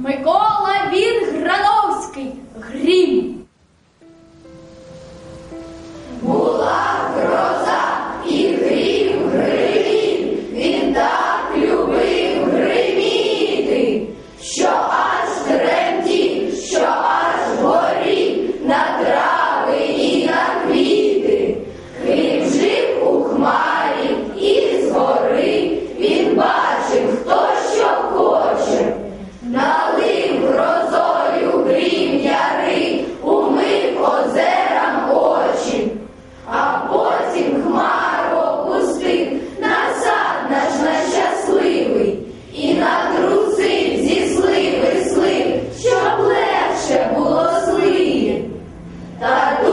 Микола Вінграновський, грім. that